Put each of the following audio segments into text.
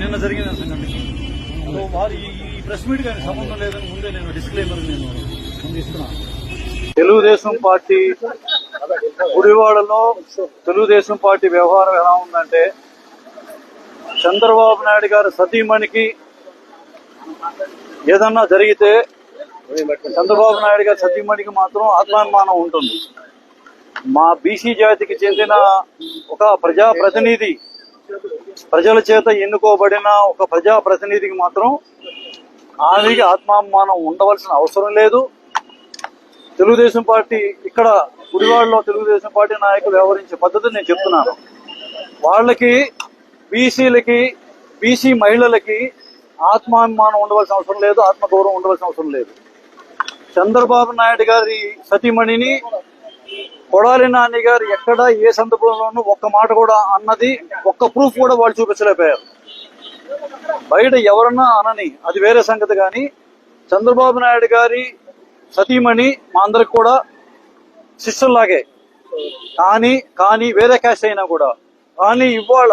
నిన్న జరిగిన సంఘటనకి సో వారు ఈ- ప్రెస్ మీట్ కానీ సంబంధం లేదని ముందే నేను డిస్క్లైమర్ నేను ఇస్తున్నాను తెలుగుదేశం పార్టీ గుడివాడలో తెలుగుదేశం పార్టీ వ్యవహారం ఎలా ఉందంటే చంద్రబాబు నాయుడు గారు సతీమణికి ఏదన్నా జరిగితే చంద్రబాబు నాయుడు గారి సతీమణికి మాత్రం ఆత్మాభిమానం ఉంటుంది. మా బీసీ జాతికి చెందిన ఒక ప్రజా ప్రతినిధి ప్రజల చేత ఎన్నుకోబడిన ఒక ప్రజా ప్రతినిధికి మాత్రం ఆమెకి ఆత్మాభిమానం ఉండవలసిన అవసరం లేదు. తెలుగుదేశం పార్టీ ఇక్కడ గుడివాడలో తెలుగుదేశం పార్టీ నాయకులు వ్యవహరించే పద్ధతి నేను చెప్తున్నాను. వాళ్ళకి బీసీలకి బీసీ మహిళలకి ఆత్మాభిమానం ఉండవలసిన అవసరం లేదు ఆత్మగౌరవం ఉండవలసిన అవసరం లేదు. చంద్రబాబు నాయుడు గారి సతీమణిని కొడాలి నాని గారు ఎక్కడ ఏ సందర్భంలోనూ ఒక్క మాట కూడా అన్నది ఒక్క ప్రూఫ్ కూడా వాళ్ళు చూపించలేకపోయారు. బయట ఎవరన్నా అనని అది వేరే సంగతి కానీ చంద్రబాబు నాయుడు గారి సతీమణి మా అందరికి కూడా సిస్టర్ లాగే కానీ కానీ వేరే క్యాస్ట్ అయినా కూడా. కానీ ఇవాళ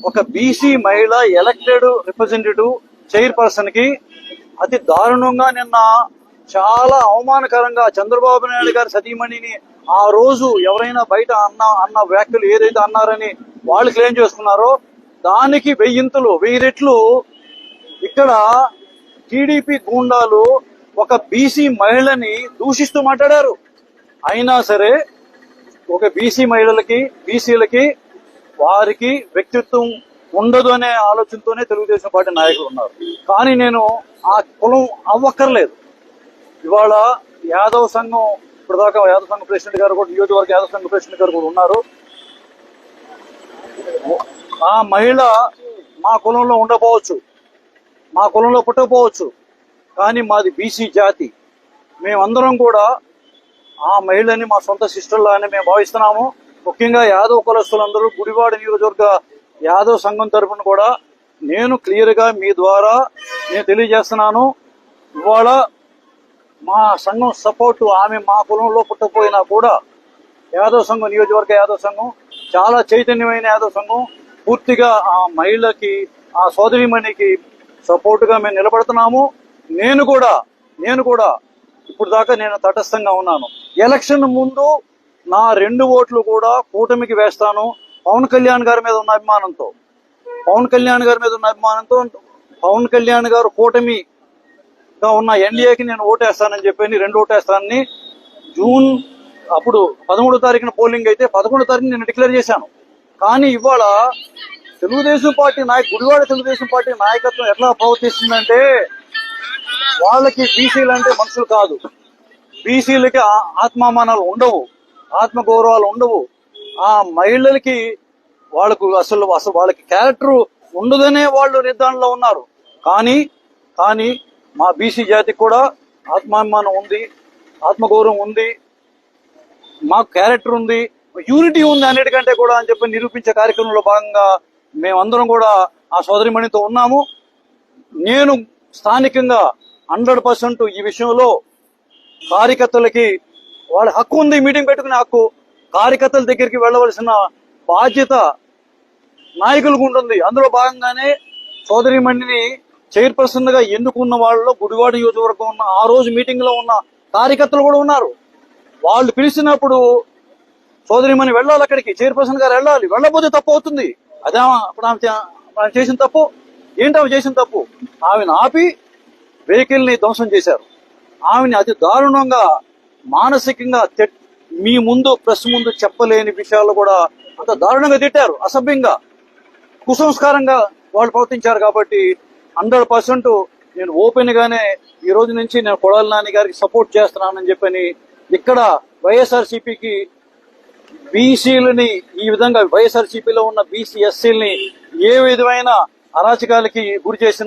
ఒక బీసీ మహిళ ఎలక్టెడ్ రిప్రజెంటేటివ్ చైర్పర్సన్కి అతి దారుణంగా నిన్న చాలా అవమానకరంగా చంద్రబాబు నాయుడు గారి సతీమణిని ఆ రోజు ఎవరైనా బయట అన్న అన్న వ్యాఖ్యలు ఏదైతే అన్నారని వాళ్ళు క్లెయిమ్ చేసుకున్నారో దానికి వెయ్యింతలు వెయ్యి రెట్లు ఇక్కడ టీడీపీ గూండాలు ఒక బీసీ మహిళని దూషిస్తూ మాట్లాడారు. అయినా సరే ఒక బీసీ మహిళలకి బీసీలకి వారికి వ్యక్తిత్వం ఉండదు అనే ఆలోచనతోనే తెలుగుదేశం పార్టీ నాయకులు ఉన్నారు. కానీ నేను ఆ కులం అవ్వక్కర్లేదు. ఇవాళ యాదవ సంఘం ఇప్పుడు దాకా యాదవ్ ప్రెసిడెంట్ గారు కూడా నియోజకవర్గ యాదవ్ సంఘం ప్రెసిడెంట్ గారు కూడా ఉన్నారు. ఆ మహిళ మా కులంలో ఉండకపోవచ్చు. మా కులంలో పుట్టకపోవచ్చు. కానీ మాది బీసీ జాతి. మేమందరం కూడా ఆ మహిళని మా సొంత సిస్టర్లానే మేము భావిస్తున్నాము. ముఖ్యంగా యాదవ్ కులస్తులందరూ గుడివాడ నియోజకవర్గ యాదవ్ సంఘం తరఫున కూడా నేను క్లియర్గా మీ ద్వారా నేను తెలియజేస్తున్నాను. ఇవాళ మా సంఘం సపోర్ట్ ఆమె మా కులంలో పుట్టకపోయినా కూడా యాదవ సంఘం నియోజకవర్గ యాదవ సంఘం చాలా చైతన్యమైన యాదవ సంఘం. పూర్తిగా ఆ మహిళకి ఆ సోదరిమణికి సపోర్ట్గా మేము నిలబడుతున్నాము. నేను కూడా నేను కూడా ఇప్పుడు దాకా నేను తటస్థంగా ఉన్నాను. ఎలక్షన్ ముందు నా రెండు ఓట్లు కూడా కూటమికి వేస్తాను. పవన్ కళ్యాణ్ గారి మీద ఉన్న అభిమానంతో. పవన్ కళ్యాణ్ గారి మీద ఉన్న అభిమానంతో పవన్ కళ్యాణ్ గారు కూటమి గా ఉన్న ఎన్డీఏకి నేను ఓటేస్తానని చెప్పి రెండు ఓటేస్తానని జూన్ అప్పుడు పదమూడో తారీఖున పోలింగ్ అయితే పదకొండో తారీఖు నేను డిక్లేర్ చేశాను. కానీ ఇవాళ తెలుగుదేశం పార్టీ నాయకు గుడివాడ తెలుగుదేశం పార్టీ నాయకత్వం ఎట్లా ప్రవర్తిస్తుందంటే వాళ్ళకి బీసీలు అంటే మనుషులు కాదు. బీసీలకి ఆత్మమానాలు ఆత్మామానాలు ఉండవు ఆత్మ గౌరవాలు ఉండవు. ఆ మహిళలకి వాళ్ళకు అసలు అసలు వాళ్ళకి క్యారెక్టర్ ఉండదనే వాళ్ళు నిర్ధారణలో ఉన్నారు. కానీ కానీ మా బీసీ జాతికి కూడా ఆత్మాభిమానం ఉంది ఆత్మగౌరవం ఉంది మాకు క్యారెక్టర్ ఉంది యూనిటీ ఉంది అన్నిటికంటే కూడా అని చెప్పి నిరూపించే కార్యక్రమంలో భాగంగా మేమందరం కూడా ఆ సోదరిమణితో ఉన్నాము. నేను స్థానికంగా హండ్రెడ్ పర్సెంట్ ఈ విషయంలో కార్యకర్తలకి వాళ్ళ హక్కు ఉంది మీటింగ్ పెట్టుకునే హక్కు. కార్యకర్తల దగ్గరికి వెళ్ళవలసిన బాధ్యత నాయకులకు ఉంటుంది. అందులో భాగంగానే సోదరిమణిని చైర్పర్సన్గా ఎన్నుకున్న వాళ్ళలో గుడివాడ నియోజకవర్గం ఉన్న ఆ రోజు మీటింగ్లో ఉన్న కార్యకర్తలు కూడా ఉన్నారు. వాళ్ళు పిలిచినప్పుడు సోదరిమని వెళ్ళాలి అక్కడికి చైర్పర్సన్ గారు వెళ్ళాలి. వెళ్ళబోతే తప్పు అవుతుంది. అదే అప్పుడు ఆమె చేసిన తప్పు. ఏంటి ఆమె చేసిన తప్పు? ఆమెను ఆపి వెహికల్ని ధ్వంసం చేశారు. ఆమెని అతి దారుణంగా మానసికంగా మీ ముందు ప్రెస్ ముందు చెప్పలేని విషయాలు కూడా అంత దారుణంగా తిట్టారు. అసభ్యంగా కుసంస్కారంగా వాళ్ళు ప్రవర్తించారు కాబట్టి హండ్రెడ్ పర్సెంట్ నేను ఓపెన్ గానే ఈ రోజు నుంచి నేను కొడాలి నాని గారికి సపోర్ట్ చేస్తున్నానని చెప్పని ఇక్కడ వైఎస్ఆర్సీపీకి బీసీలని ఈ విధంగా వైఎస్ఆర్సీపీలో ఉన్న బీసీ ఎస్సీలని ఏ విధమైన అరాచకాలకి గురి చేసిన